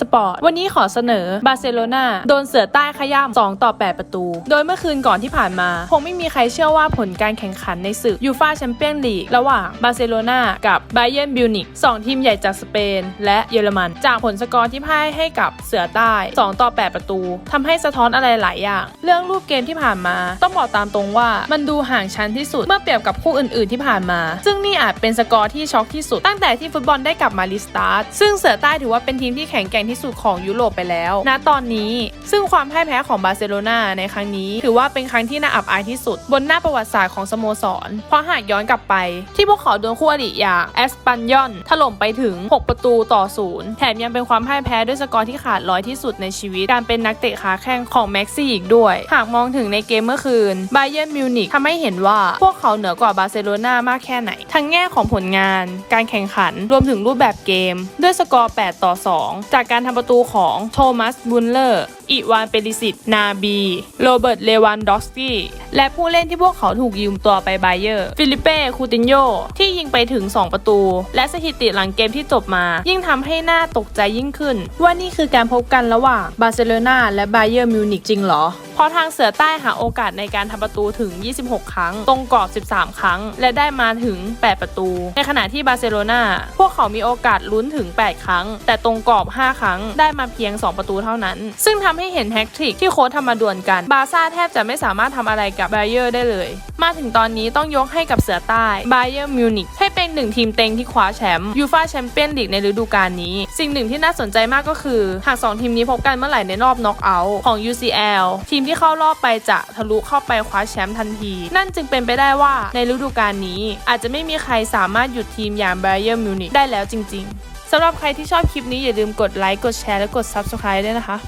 สปอร์ต วันนี้ขอเสนอบาร์เซโลนาโดนเสือใต้ขย้ำ2ต่อ 8 ประตู โดยเมื่อคืนก่อนที่ผ่านมา คงไม่มีใครเชื่อว่าผลการแข่งขันในศึกยูฟาแชมเปี้ยนลีกระหว่างบาร์เซโลนากับไบเยนบิวนิกสองทีมใหญ่จากสเปน และเยอรมัน จากผลสกอร์ที่พ่ายให้กับเสือใต้ 2 ต่อ 8 ประตูทำให้สะท้อนอะไรหลายอย่าง เรื่องรูปเกมที่ผ่านมา ต้องบอกตามตรงว่ามันดูห่างชั้นที่สุดเมื่อเปรียบกับคู่อื่น ๆที่ผ่านมา ซึ่งนี่อาจเป็นสกอร์ที่ช็อกที่สุดตั้งแต่ที่ฟุตบอลได้กลับมารีสตาร์ทซึ่งเสือใต้ถือว่าเป็นทีมที่แข็งแกร่งที่สุดของยุโรปไปแล้วณตอนนี้ ซึ่งความพ่ายแพ้ของบาร์เซโลนาในครั้งนี้ ถือว่าเป็นครั้งที่น่าอับอายที่สุด บนหน้าประวัติศาสตร์ของสโมสร เพราะหากย้อนกลับไป ที่พวกเขาโดนคู่อริอย่างแอสปันยอนถล่มไปถึง 6 ประตูต่อศูนย์แถมยังเป็นความพ่ายแพ้ด้วยสกอร์ที่ขาดร้อยที่สุดในชีวิต การเป็นนักเตะขาแข้งของแม็กซี่อีกด้วย หากมองถึงในเกมเมื่อคืนไบเย r n นมิวนิกทำให้เห็นว่าพวกเขาเหนือกว่าบาร์เซโลนามากแค่ไหน ทั้งแง่ของผลงาน การแข่งขันรวมถึงรูปแบบเกม ด้วยสกอร์ 8 ต่อ 2จากการทำประตูของโทมัสบุลเลอร์ อิวาน เปริสิต นาบี โรเบิร์ต เลวันดอฟสกี้ และผู้เล่นที่พวกเขาถูกยืมตัวไปไบเยอร์ ฟิลิเป้ คูตินโย ที่ยิงไปถึง 2 ประตู และสถิติหลังเกมที่จบมา ยิ่งทำให้หน่าตกใจยิ่งขึ้น ว่านี่คือการพบกันระหว่างบาร์เซโลนาและไบเยอร์มิวนิกจริงเหรอพราะทางเสือใต้หาโอกาสในการทำประตูถึง 26 ครั้ง ตรงกรอบ 13 ครั้ง และได้มาถึง 8 ประตู ในขณะที่บาร์เซโลนาพวกเขามีโอกาสลุ้นถึง 8 ครั้ง แต่ตรงกรอบ 5 ครั้ง ได้มาเพียง 2 ประตูเท่านั้น ซึ่งทำให้เห็นแฮกทริกที่โค้ชทำมาดวลกัน บาซ่าแทบจะไม่สามารถทำอะไรกับไบเยอร์ได้เลย มาถึงตอนนี้ต้องยกให้กับเสือใต้ไบเยอร์มิวนิกให้เป็นหนึ่งทีมเต็งที่คว้าแชมป์ยูฟาแชมเปี้ยนลีกในฤดูกาลนี้ สิ่งหนึ่งที่น่าสนใจมากก็คือ หาก 2 ทีมนี้พบกันเมื่อไหร่ในรอบน็อกเอาท์ของ UCL ทีมที่เข้ารอบไปจะทะลุเข้าไปคว้าแชมป์ทันที นั่นจึงเป็นไปได้ว่าในฤดูกาลนี้ อาจจะไม่มีใครสามารถหยุดทีมอย่างไบเยอร์มิวนิกได้แล้วจริง ๆสำหรับใครที่ชอบคลิปนี้อย่าลืมกดไลค์ กดแชร์ และกด Subscribe ด้วยนะคะ